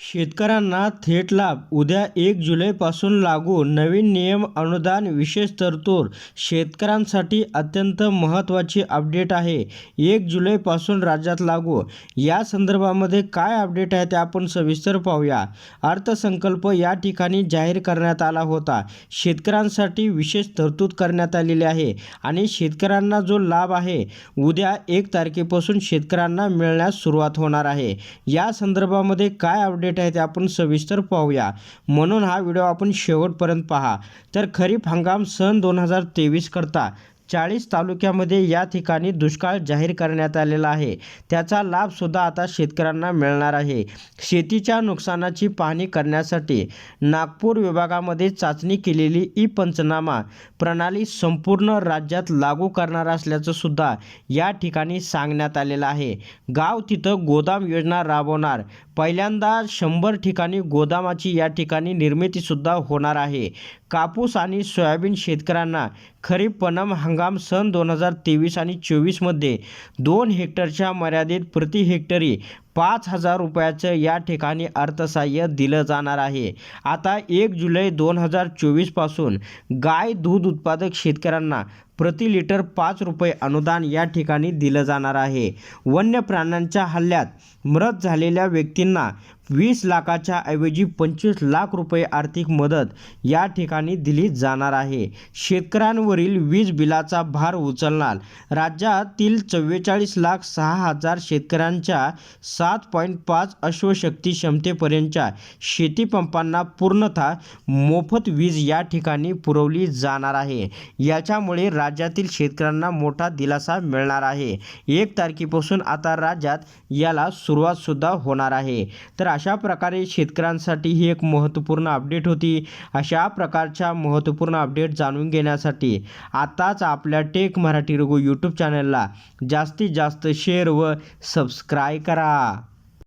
शेतकऱ्यांना थेट लाभ. उद्या एक जुलैपासून लागू नवीन नियम अनुदान विशेष तरतूद. शेतकऱ्यांसाठी अत्यंत महत्त्वाची अपडेट आहे. एक जुलैपासून राज्यात लागू. या संदर्भामध्ये काय अपडेट आहे ते आपण सविस्तर पाहूया. अर्थसंकल्प या ठिकाणी जाहीर करण्यात आला होता. शेतकऱ्यांसाठी विशेष तरतूद करण्यात आलेली आहे आणि शेतकऱ्यांना जो लाभ आहे उद्या एक तारखेपासून शेतकऱ्यांना मिळण्यास सुरुवात होणार आहे. या संदर्भामध्ये काय अपडेट आहे ते आपण सविस्तर पाहूया. म्हणून हा व्हिडिओ आपण शेवटपर्यंत पहा. तर खरीप हंगाम सन दोन हजार तेवीस करता. चाळीस तालुक्यामध्ये या ठिकाणी दुष्काळ जाहीर करण्यात आलेला आहे. त्याचा लाभसुद्धा आता शेतकऱ्यांना मिळणार आहे. शेतीच्या नुकसानाची पाहणी करण्यासाठी नागपूर विभागामध्ये चाचणी केलेली ई पंचनामा प्रणाली संपूर्ण राज्यात लागू करणार असल्याचं सुद्धा या ठिकाणी सांगण्यात आलेलं आहे. गाव तिथं गोदाम योजना राबवणार. पहिल्यांदा शंभर ठिकाणी गोदामाची या ठिकाणी निर्मितीसुद्धा होणार आहे. कापूस आणि सोयाबीन शेतकऱ्यांना खरीप पणम हंगाम सन दोन हजार तेवीस आणि चोवीसमध्ये दोन हेक्टरच्या मर्यादित प्रति हेक्टरी पाच हजार रुपयाचं या ठिकाणी अर्थसहाय्य दिलं जाणार आहे. आता एक जुलै दोन हजार चोवीसपासून गाय दूध उत्पादक शेतकऱ्यांना प्रति लिटर पाच रुपये अनुदान या ठिकाणी दिलं जाणार आहे. वन्य प्राण्यांच्या हल्ल्यात मृत झालेल्या व्यक्तींना वीस लाखाच्या ऐवजी पंचवीस लाख रुपये आर्थिक मदत या ठिकाणी दिली जाणार आहे. शेतकऱ्यांवरील वीज बिलाचा भार उचलणार. राज्यातील चव्वेचाळीस लाख सहा हजार शेतकऱ्यांच्या सात पॉईंट पाच अश्वशक्ती क्षमतेपर्यंतच्या शेतीपंपांना पूर्णतः मोफत वीज या ठिकाणी पुरवली जाणार आहे. याच्यामुळे राज्यातील शेतकऱ्यांना मोठा दिलासा मिळणार आहे. एक तारखेपासून आता राज्यात याला सुरुवातसुद्धा होणार आहे. तर अशा प्रकारे शेतकऱ्यांसाठी ही एक महत्त्वपूर्ण अपडेट होती. अशा प्रकारच्या महत्त्वपूर्ण अपडेट जाणून घेण्यासाठी आताच आपल्या टेक मराठी रघु यूट्यूब चॅनलला जास्तीत जास्त शेअर व सबस्क्राईब करा.